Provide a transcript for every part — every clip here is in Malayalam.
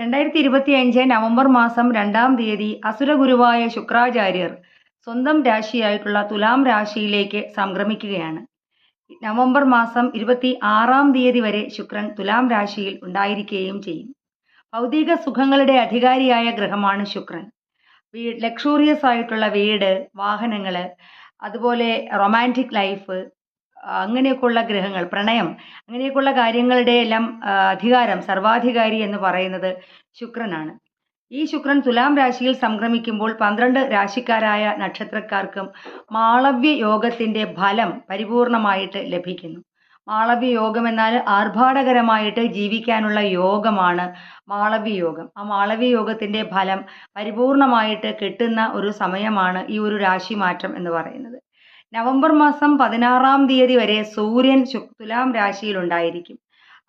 രണ്ടായിരത്തി ഇരുപത്തി അഞ്ച് നവംബർ മാസം രണ്ടാം തീയതി അസുരഗുരുവായ ശുക്രാചാര്യർ സ്വന്തം രാശിയായിട്ടുള്ള തുലാം രാശിയിലേക്ക് സംക്രമിക്കുകയാണ്. നവംബർ മാസം ഇരുപത്തി ആറാം തീയതി വരെ ശുക്രൻ തുലാം രാശിയിൽ ഉണ്ടായിരിക്കുകയും ചെയ്യും. ഭൗതിക സുഖങ്ങളുടെ അധികാരിയായ ഗ്രഹമാണ് ശുക്രൻ. ലക്ഷൂറിയസ് ആയിട്ടുള്ള വീട് വാഹനങ്ങൾ അതുപോലെ റൊമാന്റിക് ലൈഫ് അങ്ങനെയൊക്കെയുള്ള ഗ്രഹങ്ങൾ പ്രണയം അങ്ങനെയൊക്കെയുള്ള കാര്യങ്ങളുടെ എല്ലാം അധികാരം സർവാധികാരി എന്ന് പറയുന്നത് ശുക്രനാണ്. ഈ ശുക്രൻ തുലാം രാശിയിൽ സംക്രമിക്കുമ്പോൾ പന്ത്രണ്ട് രാശിക്കാരായ നക്ഷത്രക്കാർക്കും മാളവ്യ യോഗത്തിന്റെ ഫലം പരിപൂർണമായിട്ട് ലഭിക്കുന്നു. മാളവ്യ യോഗം എന്നാൽ ആർഭാടകരമായിട്ട് ജീവിക്കാനുള്ള യോഗമാണ് മാളവ്യ യോഗം. ആ മാളവ്യ യോഗത്തിന്റെ ഫലം പരിപൂർണമായിട്ട് കിട്ടുന്ന ഒരു സമയമാണ് ഈ ഒരു രാശി മാറ്റം എന്ന് പറയുന്നത്. നവംബർ മാസം പതിനാറാം തീയതി വരെ സൂര്യൻ തുലാം രാശിയിൽ ഉണ്ടായിരിക്കും.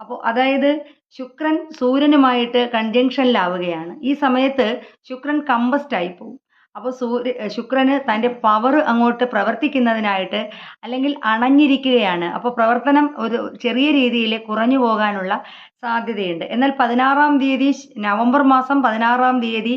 അപ്പോൾ അതായത് ശുക്രൻ സൂര്യനുമായിട്ട് കൺജങ്ഷനിലാവുകയാണ് ഈ സമയത്ത് ശുക്രൻ കമ്പസ്റ്റ് ആയി പോകും അപ്പോൾ സൂര്യ ശുക്രന് തന്റെ പവർ അങ്ങോട്ട് പ്രവർത്തിക്കുന്നതിനായിട്ട് അല്ലെങ്കിൽ അണഞ്ഞിരിക്കുകയാണ്. അപ്പോൾ പ്രവർത്തനം ഒരു ചെറിയ രീതിയിൽ കുറഞ്ഞു പോകാനുള്ള സാധ്യതയുണ്ട്. എന്നാൽ പതിനാറാം തീയതി നവംബർ മാസം പതിനാറാം തീയതി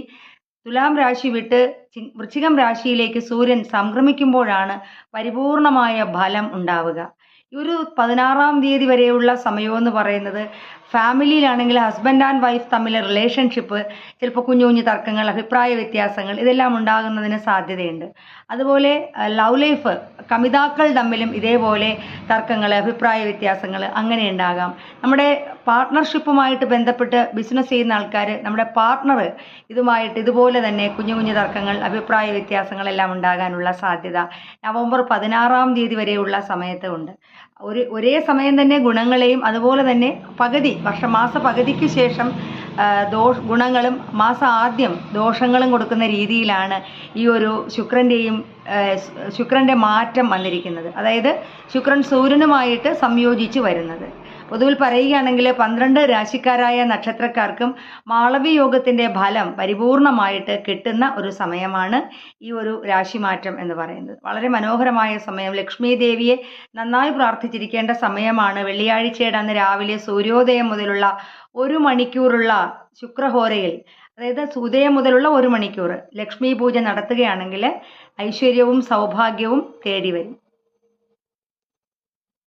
തുലാം രാശി വിട്ട് വൃശ്ചികം രാശിയിലേക്ക് സൂര്യൻ സംക്രമിക്കുമ്പോഴാണ് പരിപൂർണമായ ഫലം ഉണ്ടാവുക. ഒരു പതിനാറാം തീയതി വരെയുള്ള സമയമെന്ന് പറയുന്നത് ഫാമിലിയിലാണെങ്കിൽ ഹസ്ബൻഡ് ആൻഡ് വൈഫ് തമ്മിലെ റിലേഷൻഷിപ്പ് ചിലപ്പോൾ കുഞ്ഞു കുഞ്ഞു തർക്കങ്ങൾ അഭിപ്രായ വ്യത്യാസങ്ങൾ ഇതെല്ലാം ഉണ്ടാകുന്നതിന് സാധ്യതയുണ്ട്. അതുപോലെ ലവ് ലൈഫ് കമിതാക്കൾ തമ്മിലും ഇതേപോലെ തർക്കങ്ങൾ അഭിപ്രായ വ്യത്യാസങ്ങൾ അങ്ങനെ ഉണ്ടാകാം. നമ്മുടെ പാർട്ട്ണർഷിപ്പുമായിട്ട് ബന്ധപ്പെട്ട് ബിസിനസ് ചെയ്യുന്ന ആൾക്കാർ നമ്മുടെ പാർട്ട്ണർ ഇതുമായിട്ട് ഇതുപോലെ തന്നെ കുഞ്ഞു കുഞ്ഞു തർക്കങ്ങൾ അഭിപ്രായ വ്യത്യാസങ്ങളെല്ലാം ഉണ്ടാകാനുള്ള സാധ്യത നവംബർ പതിനാറാം തീയതി വരെയുള്ള സമയത്ത് ഉണ്ട്. ഒരു ഒരേ സമയം തന്നെ ഗുണങ്ങളെയും അതുപോലെ തന്നെ പകുതി വർഷമാസ പകുതിക്ക് ശേഷം ദോഷ ഗുണങ്ങളും മാസ ആദ്യം ദോഷങ്ങളും കൊടുക്കുന്ന രീതിയിലാണ് ഈ ഒരു ശുക്രന്റെയും ശുക്രന്റെ മാറ്റം വന്നിരിക്കുന്നത്. അതായത് ശുക്രൻ സൂര്യനുമായിട്ട് സംയോജിച്ച് വരുന്നത്. പൊതുവിൽ പറയുകയാണെങ്കിൽ പന്ത്രണ്ട് രാശിക്കാരായ നക്ഷത്രക്കാർക്കും മാളവി യോഗത്തിന്റെ ഫലം പരിപൂർണമായിട്ട് കിട്ടുന്ന ഒരു സമയമാണ് ഈ ഒരു രാശിമാറ്റം എന്ന് പറയുന്നത്. വളരെ മനോഹരമായ സമയം. ലക്ഷ്മി ദേവിയെ നന്നായി പ്രാർത്ഥിച്ചിരിക്കേണ്ട സമയമാണ്. വെള്ളിയാഴ്ചയുടെ അന്ന് രാവിലെ സൂര്യോദയം മുതലുള്ള ഒരു മണിക്കൂറുള്ള ശുക്രഹോരയിൽ അതായത് ഉദയം മുതലുള്ള ഒരു മണിക്കൂർ ലക്ഷ്മി പൂജ നടത്തുകയാണെങ്കിൽ ഐശ്വര്യവും സൗഭാഗ്യവും തേടി വരും